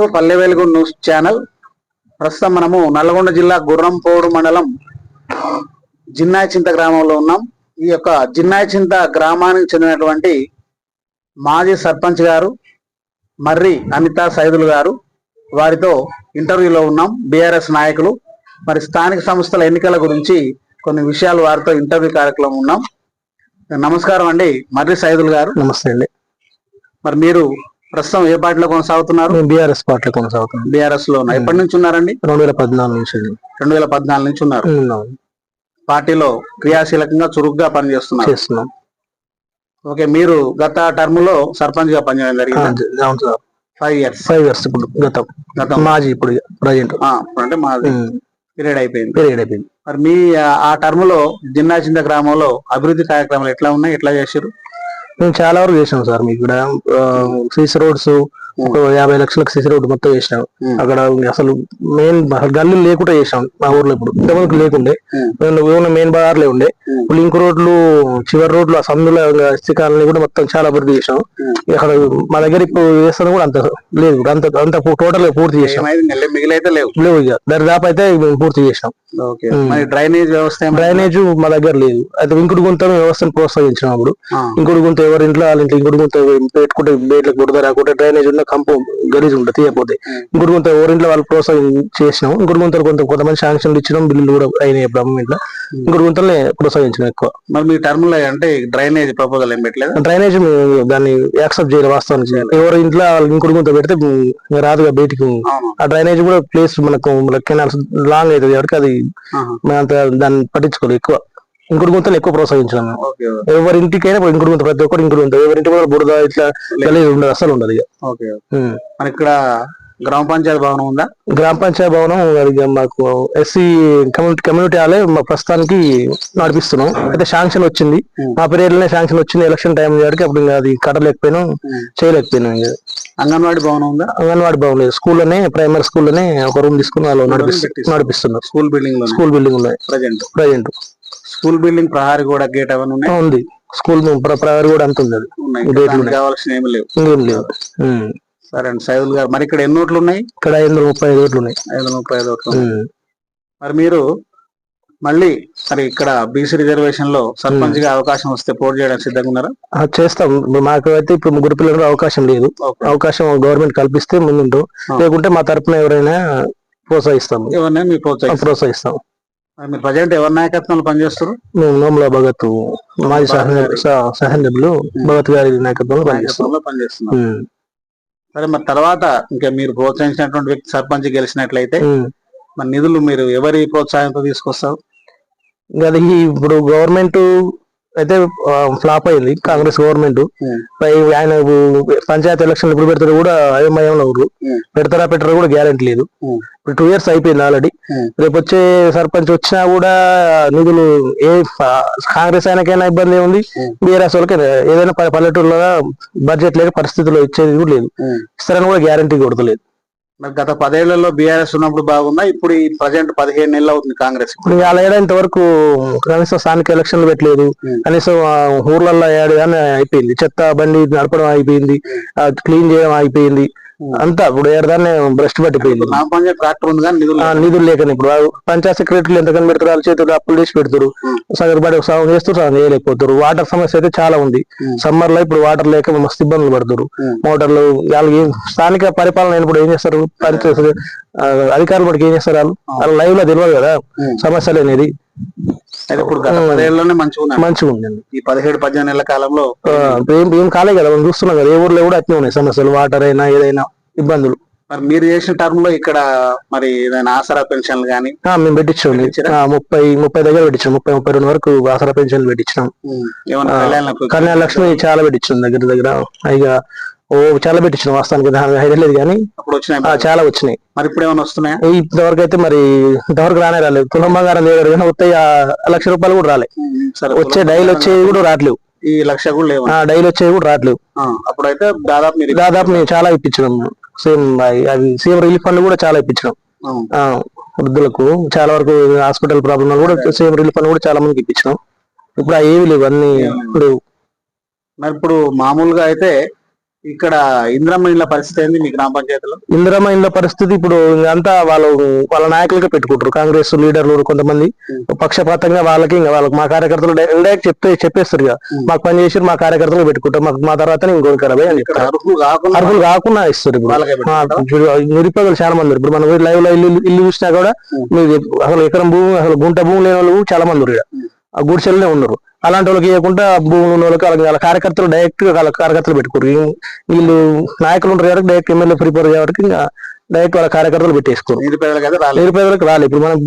To Palle Velugu news channel. ప్రస్తుతం మనము నల్గొండ జిల్లా గుర్రంపోడు మండలం జిన్నాయచింత గ్రామంలో ఉన్నాం. ఈ యొక్క జిన్నాయచింత గ్రామానికి చెందినటువంటి మాజీ సర్పంచ్ గారు మర్రి అనితా సైదులు గారు వారితో ఇంటర్వ్యూలో ఉన్నాం. బీఆర్ఎస్ నాయకులు. మరి స్థానిక సంస్థల ఎన్నికల గురించి కొన్ని విషయాలు వారితో ఇంటర్వ్యూ కార్యక్రమం ఉన్నాం. నమస్కారం అండి మర్రి సైదులు గారు. నమస్తే అండి. మరి మీరు ప్రస్తుతం ఏ పార్టీలో కొనసాగుతున్నారు? బీఆర్ఎస్ పార్టీలో కొనసాగుతున్నాం. బీఆర్ఎస్లో ఉన్నారు. ఎప్పటి నుంచి ఉన్నారండి? రెండు వేల పద్నాలుగు నుంచి. రెండు వేల పద్నాలుగు నుంచి ఉన్నారు. ఉన్నాం. పార్టీలో క్రియాశీలకంగా చురుగ్గా పనిచేస్తున్నారు. చేస్తున్నాం. ఓకే మీరు గత టర్మ్లో సర్పంచ్గా పనిచేయడం జరిగింది? జ- అవును sir. Five years. Five years ఇప్పుడు గతం. గతం. మాజీ ఇప్పుడు ప్రజెంట్. అంటే మాది. పీరియడ్ అయిపోయింది. పీరియడ్ అయిపోయింది. మరి మీ ఆ- టర్మ్లో జిన్నాచింత గ్రామంలో అభివృద్ధి కార్యక్రమాలు ఎట్లా ఉన్నాయి? ఎట్లా చేశారు మేము చాలా వరకు చేసాం సార్. మీకు ఇక్కడ సీసీ రోడ్స్ యాభై లక్షలకు సీసీ రోడ్ మొత్తం చేసినాం. అక్కడ ఉంది మెయిన్ గల్లీ లేకుండా చేసాం మా ఊర్లో ఇప్పుడు. ఇంతవరకు లేకుండే. మెయిన్ బజార్లే ఉండే. లింక్ రోడ్లు చివరి రోడ్లు ఆ సందులో కాలనీ కూడా మొత్తం చాలా అభివృద్ధి చేసాం ఉమ్. ఇక్కడ మా దగ్గర ఇప్పుడు చేస్తాను కూడా అంత లేదు. అంత అంత టోటల్ పూర్తి చేసాం మిగిలైతే లేవు. లేవు ఇక. దరిదాపు అయితే మేము పూర్తి చేసాం ఓకే. ఉమ్. మరి డ్రైనేజ్ వ్యవస్థ డ్రైనేజ్ మా దగ్గర లేదు. అయితే ఇంకుడు గుంత వ్యవస్థను ప్రోత్సహించినాం అప్పుడు. ఆ, ఇంకుడు గుంత ఎవరి ఇంట్లో వాళ్ళ ఇంట్లో ఇంకుడు గుంత పెట్టుకుంటే బేట్లకు కొడతారు? రాకుంటే డ్రైనేజ్ ఉన్న కంపు గలీజ్ ఉంటుంది తీయకపోతే. ఉమ్. ఇంకుడు గుంత ఎవరింట్లో వాళ్ళు ప్రోత్సహం చేసినాం ఇంకుడు గుంతలు కొంత కొంతమంది శాంక్షన్లు ఇచ్చినాం బిల్లులు కూడా అయినాయి అమ్మేంట్లో ఇంకుడు గుంతలనే ప్రోత్సహించినాం ఎక్కువ. మరి మీ టర్మ్లో అంటే డ్రైనేజ్ ప్రపోజల్ ఏం పెట్టలేదు? డ్రైనేజ్ దాన్ని యాక్సెప్ట్ చేయాలి వాస్తవానికి. ఎవరి ఇంట్లో వాళ్ళు గుంత పెడితే రాదుగా బయటికి. ఆ డ్రైనేజ్ కూడా ప్లేస్ మనకు కెనాల్స్ లాంగ్ అవుతుంది కాబట్టి అది అంత దాన్ని పట్టించుకోలేదు ఎక్కువ. ఇంకుడు గుంతలు ఎక్కువ ప్రోత్సహించాం మేము. ఓకే ఎవరి ఇంటికైనా ఇంకుడు గుంత ప్రతి ఒక్కరు ఇంకుడు గుంత. ఎవరి ఇంటి కూడా బురద ఇట్లా ఉండదు అసలు ఉండదు ఇక. ఇక్కడ గ్రామ పంచాయతీ భవనం ఉందా? గ్రామ పంచాయతీ భవనం మాకు ఎస్సీ కమ్యూనిటీ కమ్యూనిటీ హాలే మా ప్రస్తుతానికి నడిపిస్తున్నాం. అయితే శాంక్షన్ వచ్చింది. మా పీరియడ్లోనే శాంక్షన్ వచ్చింది ఎలక్షన్ టైం వరకు అప్పుడు ఇంకా అది కట్టలేకపోయినాం. చేయలేకపోయినాం అంగన్వాడీ భవనం ఉందా? అంగన్వాడి భవన్ లేదు. స్కూల్లోనే ప్రైమరీ స్కూల్లోనే ఒక రూమ్ తీసుకుని వాళ్ళు నడిపిస్తు పెట్టిస్తారు. నడిపిస్తున్నారు. స్కూల్ బిల్డింగ్లో స్కూల్ బిల్డింగ్లో ప్రజెంట్ ప్రజెంట్ స్కూల్ బిల్డింగ్ ప్రహారీ కూడా గేట్ అవన్నీ ఉన్నాయి? ఉంది. స్కూల్ ప్రవర్ కూడా అంత ఉంది. కావాల్సిన ఏమి లేవు. ఉమ్. సరే. అండి సైదుల్ గారు మరి ఇక్కడ ఎన్ని ఓట్లు ఉన్నాయి? ఇక్కడ ఐదు వందల ముప్పై ఐదు ఓట్లు ఉన్నాయి. ఐదు వందల ముప్పై ఐదు ఓట్లు. మరి మీరు మళ్ళీ మరి ఇక్కడ బీసీ రిజర్వేషన్లో సర్పంచ్గా అవకాశం వస్తే పోటీ చేయడానికి సిద్ధంగా ఉన్నారా? చేస్తాం. మాకు అయితే ఇప్పుడు ముగ్గురు పిల్లలకు అవకాశం లేదు. అవకాశం గవర్నమెంట్ కల్పిస్తే ముందుంటాం. లేకుంటే మా తరపున ఎవరైనా ప్రోత్సహిస్తాము ప్రోత్సహిస్తారు. ప్రోత్సహిస్తాం. మరి ప్రజెంట్ ఎవరి నాయకత్వంలో పనిచేస్తారు మేము నోముల భగత్ మాజీ సహనబులు భగత్. గారి నాయకత్వంలో పనిచేస్తాం ఉమ్. సరే మరి తర్వాత ఇంకా మీరు ప్రోత్సహించినటువంటి వ్యక్తి సర్పంచ్ గెలిచినట్లయితే. మరి నిధులు మీరు ఎవరి ప్రోత్సాహంతో తీసుకొస్తారు? అది ఇప్పుడు గవర్నమెంట్ అయితే ఫ్లాప్ అయింది కాంగ్రెస్ గవర్నమెంట్. ఆయన పంచాయతీ ఎలక్షన్ ఇప్పుడు పెడతారు కూడా అయోమయంలో ఊరు. పెడతారా పెట్టారా కూడా గ్యారెంటీ లేదు. ఇప్పుడు టూ ఇయర్స్ అయిపోయింది ఆల్రెడీ. రేపు వచ్చే సర్పంచ్ వచ్చినా కూడా నిధులు ఏ కాంగ్రెస్ ఆయనకైనా ఇబ్బంది ఉంది. బీఆర్ఎస్ వాళ్ళకి ఏదైనా పల్లెటూరులో బడ్జెట్ లేక పరిస్థితుల్లో ఇచ్చేది కూడా లేదు. ఇస్తారని కూడా గ్యారంటీ కొడతలేదు మరి గత పదేళ్ళలో బీఆర్ఎస్ ఉన్నప్పుడు బాగుందా ఇప్పుడు ఈ ప్రజెంట్ పదిహేను నెలలు అవుతుంది కాంగ్రెస్ ఇప్పుడు అలా ఏడా ఇంతవరకు కనీసం స్థానిక ఎలక్షన్లు పెట్టలేదు ఉమ్. కనీసం ఊర్లలో ఏడు కానీ అయిపోయింది చెత్త బండి నడపడం అయిపోయింది క్లీన్ చేయడం అయిపోయింది. అంతా ఇప్పుడు ఏడాదాన్ని భ్రష్ట్ పట్టిపోయింది. ట్రాక్టర్ ఉంది కానీ నిధులు లేకని ఇప్పుడు పంచాయత్ సెక్రటరీలు ఎంతకని పెడతారు వాళ్ళ చేతులు అప్పులు చేసి పెడతారు. ఉమ్. సగం పడి సగం చేస్తారు సగం చేయలేకపోతారు. వాటర్ సమస్య అయితే చాలా ఉంది. సమ్మర్లో ఇప్పుడు వాటర్ లేక మస్తు ఇబ్బందులు పడుతారు. మోటార్లు వాళ్ళకి స్థానిక పరిపాలన అయినప్పుడు ఏం చేస్తారు? అధికారులు మనకి ఏం చేస్తారు వాళ్ళు? వాళ్ళ లైవ్లో తెలియదు కదా. సమస్యలు అనేది. అయితే ఇప్పుడు గత పదేళ్ళలోనే మంచిగా ఉన్నాయి. మంచిగా ఉందండి ఈ పదిహేడు పద్దెనిమిది నెలల కాలంలో ఏం ఏం కాలే కదా మనం చూస్తున్నాం కదా ఏ ఊర్లో కూడా అట్నే ఉన్నాయి. సమస్యలు వాటర్ అయినా ఏదైనా ఇబ్బందులు. మరి మీరు చేసిన టర్మ్లో ఇక్కడ మరి ఏదైనా ఆసరా పెన్షన్లు కానీ మేము పెట్టించాం ముప్పై ముప్పై దగ్గర పెట్టించాం. ముప్పై ముప్పై రెండు వరకు ఆసరా పెన్షన్లు పెట్టించాం ఏమైనా ఆ, కళ్యాణ లక్ష్మి చాలా పెట్టించాం దగ్గర దగ్గర. ఇక ఓ చాలా పెట్టించాం వాస్తవానికి. దాని ఐడియా లేదు కానీ. అప్పుడు వచ్చినాయి చాలా వచ్చినాయి. మరి ఇప్పుడు ఏమైనా వస్తున్నాయా ఇంతవరకు అయితే మరి ఇంతవరకు రానే రాలేదు. తులం బంగారం లేదు. కానీ వస్తాయి ఆ లక్ష రూపాయలు కూడా రాలే. సరే వచ్చే డైలీ వచ్చేవి కూడా రావట్లేవు. ఈ లక్ష కూడా లేవు. ఆ డైలీ వచ్చేవి కూడా రావట్లేవు. అప్పుడైతే దాదాపు మీరు దాదాపు మేము చాలా ఇప్పించినాం. సేమ్ అవి సేమ్ రిలీఫ్ ఫండ్ కూడా చాలా ఆ, వృద్ధులకు చాలా వరకు హాస్పిటల్ ప్రాబ్లం కూడా సేమ్ రిలీఫ్ ఫండ్ కూడా చాలా మందికి ఇప్పించినాం. ఇప్పుడు ఆ ఏవి లేవు అన్ని లేవు. మరి ఇప్పుడు మామూలుగా అయితే ఇక్కడ ఇంద్రమ్మ ఇండ్ల పరిస్థితి ఏంది మీ గ్రామ పంచాయతీలో ఇందిరమ్మ ఇండ్ల పరిస్థితి ఇప్పుడు అంతా వాళ్ళు వాళ్ళ నాయకులకే పెట్టుకుంటారు కాంగ్రెస్ లీడర్లు కొంతమంది పక్షపాతంగా వాళ్ళకి ఇంకా వాళ్ళకి మా కార్యకర్తలు డైరెక్ట్ చెప్తే చెప్పేస్తారు ఇక. మాకు పని చేసి మా కార్యకర్తలు పెట్టుకుంటాం మాకు మా తర్వాత ఇంకొక ఖరాబ్ అని అర్హులు కాకుండా ఇస్తారు ఇప్పుడు పెట్టుకుంటారా? నిరుపేదలు చాలా మంది. ఇప్పుడు మనం లైవ్లో ఇల్లు ఇల్లు చూసినా కూడా. మీది అసలు ఎకరం భూమి అసలు గుంట భూమి లేని వాళ్ళు చాలా మంది ఉన్నారు. ఆ గుడిసెలనే ఉన్నారు అలాంటి వాళ్ళకి ఇవ్వకుండా భూములు ఉన్న వాళ్ళకి వాళ్ళకి వాళ్ళ కార్యకర్తలు డైరెక్ట్గా వాళ్ళ కార్యకర్తలు పెట్టుకోరు. వీళ్ళు నాయకులు ఉంటారు కాబట్టి డైరెక్ట్ ఎమ్మెల్యే ప్రిపేర్ కాబట్టి ఇంకా డైరెక్ట్ వాళ్ళ కార్యకర్తలు పెట్టేసుకోరు. నిరుపేదలకు రాలేదు ఇప్పుడు మనం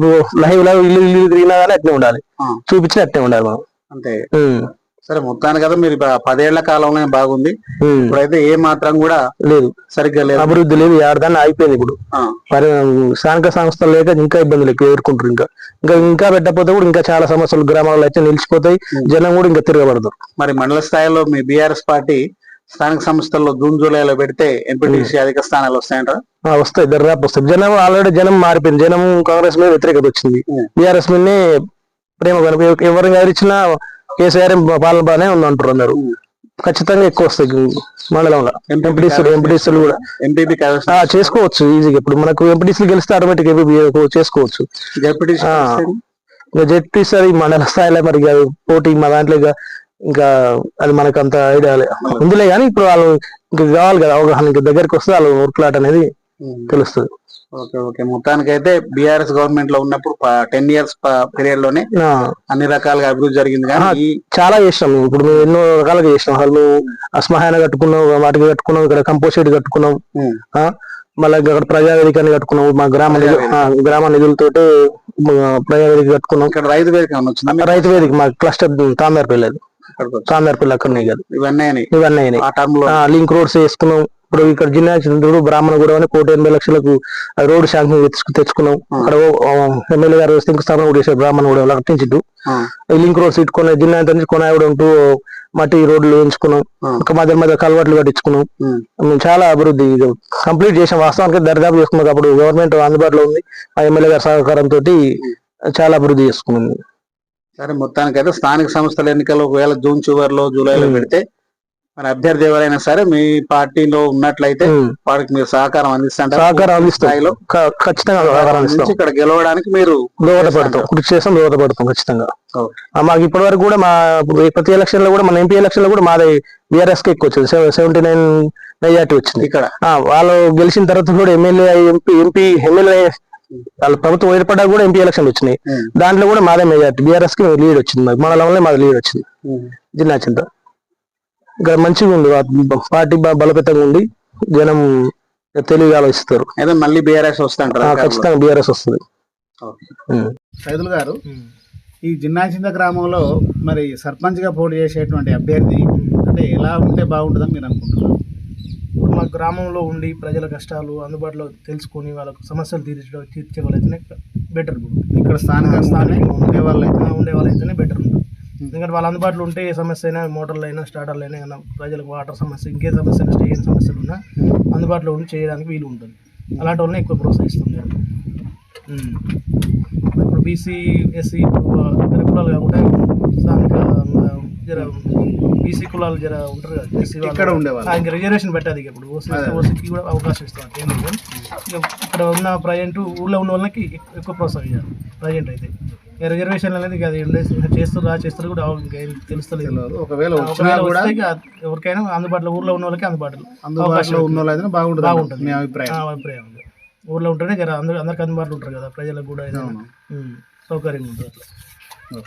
లైవ్ లైవ్ ఇల్లు ఇల్లు తిరిగినా కానీ అట్నే ఉండాలి. చూపించిన అట్నే ఉండాలి మనం. అంతే. సరే మొత్తానికి కదా మీరు పదేళ్ళ కాలంలో బాగుంది. ఇప్పుడైతే ఏ మాత్రం కూడా లేదు. సరిగ్గా లేదు. అభివృద్ధి లేదు ఆడదాన్ని అయిపోయింది ఇప్పుడు. స్థానిక సంస్థలు లేక ఇంకా ఇబ్బందులు ఎక్కువ ఎదుర్కొంటారు ఇంకా. ఇంకా ఇంకా పెట్టకపోతే కూడా ఇంకా చాలా సమస్యలు గ్రామాల్లో అయితే నిలిచిపోతాయి. జనం కూడా ఇంకా తిరగబడతారు మరి మండల స్థాయిలో మీ బీఆర్ఎస్ పార్టీ స్థానిక సంస్థల్లో జూన్ జూలైలో పెడితే ఎంపీటీసీ అధిక స్థానాలు వస్తాయంటారా? వస్తాయి దర్యాప్తు వస్తాయి. జనం ఆల్రెడీ జనం మారిపోయింది. జనం కాంగ్రెస్ మీద వ్యతిరేకత వచ్చింది. బీఆర్ఎస్ మీదనే ప్రేమ కనుక ఎవరిని గారిచ్చినా కేసీఆర్ పాలన బాగానే ఉంది అంటారు అందరు. ఖచ్చితంగా ఎక్కువ వస్తాయి మండలంలో. ఎంపీటీసీలు ఎంపీటీసీలు కూడా. ఎంపీపీ చేసుకోవచ్చు ఈజీగా. ఇప్పుడు మనకు ఎంపీటీసీలు గెలిస్తే ఆటోమేటిక్ చేసుకోవచ్చు. ఇంకా జెడ్పీ సార్ ఈ మండల స్థాయిలో మరి పోటీ మా దాంట్లో ఇక ఇంకా అది మనకు అంత ఐడియా ఉందిలే కానీ ఇప్పుడు వాళ్ళు ఇంకా కావాలి కదా అవగాహన. ఇంకా దగ్గరికి వస్తే వాళ్ళు ఉరుకులాట అనేది తెలుస్తుంది. Okay okay. మొత్తానికి అయితే బీఆర్ఎస్ గవర్నమెంట్లో ఉన్నప్పుడు టెన్ ఇయర్స్ పీరియడ్లోనే అన్ని రకాలుగా అభివృద్ధి జరిగింది కానీ చాలా చేసినాం. ఇప్పుడు మేము ఎన్నో రకాలుగా చేసినాం. అసలు మేము అస్మహాన కట్టుకున్నాం వాటికి కట్టుకున్నాం ఇక్కడ కంపోస్ట్ కట్టుకున్నాం మళ్ళీ అక్కడ ప్రజావేదికని కట్టుకున్నాం మా గ్రామ గ్రామ నిధులతోటి మా ప్రజావేదిక కట్టుకున్నాం. ఇక్కడ రైతు వేదిక? రైతు వేదిక మా క్లస్టర్ వచ్చి. తామేరపల్లి అక్కడనే కాదు. ఇవన్నీ. ఇవన్నీ ఆ, లింక్ రోడ్స్ వేసుకున్నాం. ఇప్పుడు ఇక్కడ జిల్లా చంద్రుడు బ్రాహ్మణ కూడా అని కోటి ఎనభై లక్షలకు రోడ్డు శాంక్షన్ తెచ్చుకు- తెచ్చుకున్నాం. అక్కడ ఎమ్మెల్యే గారు శంకుస్థాపన కూడా చేశారు బ్రాహ్మణ కూడా ఈ లింక్ రోడ్స్ ఇట్టుకున్న జిల్లా నుంచి కొనాయడం ఉంటూ మట్టి రోడ్లు వేయించుకున్నాం. ఆ. ఒక మధ్య మధ్య కలవట్లు కట్టించుకున్నాం. మేము చాలా అభివృద్ధి కంప్లీట్ చేసాం వాస్తవానికి దర్దాపు చేసుకున్నాం అప్పుడు గవర్నమెంట్ అందుబాటులో ఉంది. ఆ ఎమ్మెల్యే గారి సహకారంతో చాలా అభివృద్ధి చేసుకున్నాం సరే మొత్తానికి అయితే స్థానిక సంస్థల ఎన్నికలు ఒకవేళ జూన్ చివరిలో జూలైలో. పెడితే మరి అభ్యర్థి ఎవరైనా సరే మీ పార్టీలో ఉన్నట్లయితే ఉం. వారికి మీరు సహకారం అందిస్తుంటారు సహకారం ఖచ్చితంగా సహకారం అందిస్తాం. ఇక్కడ గెలవడానికి మీరు దోహదపడతాం కృషి చేస్తాం దోహదపడతాం ఖచ్చితంగా. మాకు ఇప్పటి వరకు కూడా మా ప్రతి ఎలక్షన్లో కూడా మన ఎంపీ ఎలక్షన్లో కూడా మాది బీఆర్ఎస్కి ఎక్కువ వచ్చింది. సెవెంటీ నైన్ మెజార్టీ వచ్చింది. ఇక్కడ. వాళ్ళు గెలిచిన తర్వాత కూడా ఎమ్మెల్యే ఎంపీ ఎంపీ ఎమ్మెల్యే వాళ్ళ ప్రభుత్వం ఏర్పడ్డా కూడా ఎంపీ ఎలక్షన్ వచ్చినాయి. దాంట్లో కూడా మాదే మెజార్టీ. బీఆర్ఎస్కి లీడ్ వచ్చింది మాకు. మండలంలో మాది లీడ్ వచ్చింది. జిల్లా చింత ఇక్కడ మంచిగా ఆ పార్టీ బా- బలోపేతంగా ఉంది జనం తెలివిగా ఆలోచిస్తారు. అయితే మళ్ళీ బీఆర్ఎస్ వస్తుంటారు. ఖచ్చితంగా బీఆర్ఎస్ వస్తుంది. సైదుల్ గారు ఈ జిన్నాచింత గ్రామంలో మరి సర్పంచ్గా పోటీ చేసేటువంటి అభ్యర్థి అంటే ఎలా ఉంటే బాగుంటుందని మీరు అనుకుంటున్నారు? ఇప్పుడు మా గ్రామంలో ఉండి ప్రజల కష్టాలు అందుబాటులో తెలుసుకొని వాళ్ళకు సమస్యలు తీర్చడం తీర్చే వాళ్ళైతేనే బెటర్ ఇప్పుడు. ఇక్కడ స్థానికంగా స్థానికంగా ఉండే వాళ్ళు అయితే ఉండే వాళ్ళైతేనే బెటర్ ఉంటుంది. ఎందుకంటే వాళ్ళ అందుబాటులో ఉంటే ఏ సమస్య అయినా మోటార్లు అయినా స్టార్టర్లు అయినా ఏమైనా ప్రజలకు వాటర్ సమస్య ఇంకే సమస్య అయినా స్టే సమస్యలు ఉన్నా అందుబాటులో ఉండి చేయడానికి వీలు ఉంటుంది. అలాంటి వాళ్ళని ఎక్కువ ప్రోత్సహిస్తున్నారు ఉమ్. ఇప్పుడు బీసీ ఎస్సీ ఇతర కులాలు కాకుండా స్థానిక జర బీసీ కులాలు జర ఉంటారు కదా. ఇక్కడ ఉండేవాళ్ళు. ఆ, ఇంకా రిజర్వేషన్ పెట్టాలి ఇక ఇప్పుడు. ఓసీ ఓసీకి కూడా అవకాశం ఇస్తాం ఇక్కడ ఉన్న ప్రజెంట్ ఊళ్ళో ఉన్న వాళ్ళకి ఎక్కు- ఎక్కువ ప్రోత్సహించాలి ప్రజెంట్ అయితే. రిజర్వేషన్ అనేది అది ఇంకా చేస్తారు కూడా ఇంకేం తెలుస్తలేదు. ఒకవేళ వచ్చినా కూడా ఎవరికైనా అందుబాటులో ఊర్లో ఉన్న వాళ్ళకి అందుబాటులో. అందుబాటులో ఉన్న వాళ్ళు అయితే బాగుంటుంది బాగుంటుంది. మీ అభిప్రాయం. అభిప్రాయం. ఊర్లో ఉంటేనే జర అందరు అందరికి అందుబాటులో ఉంటారు కదా ప్రజలకు కూడా సౌకర్యంగా ఉంటుంది అట్లా.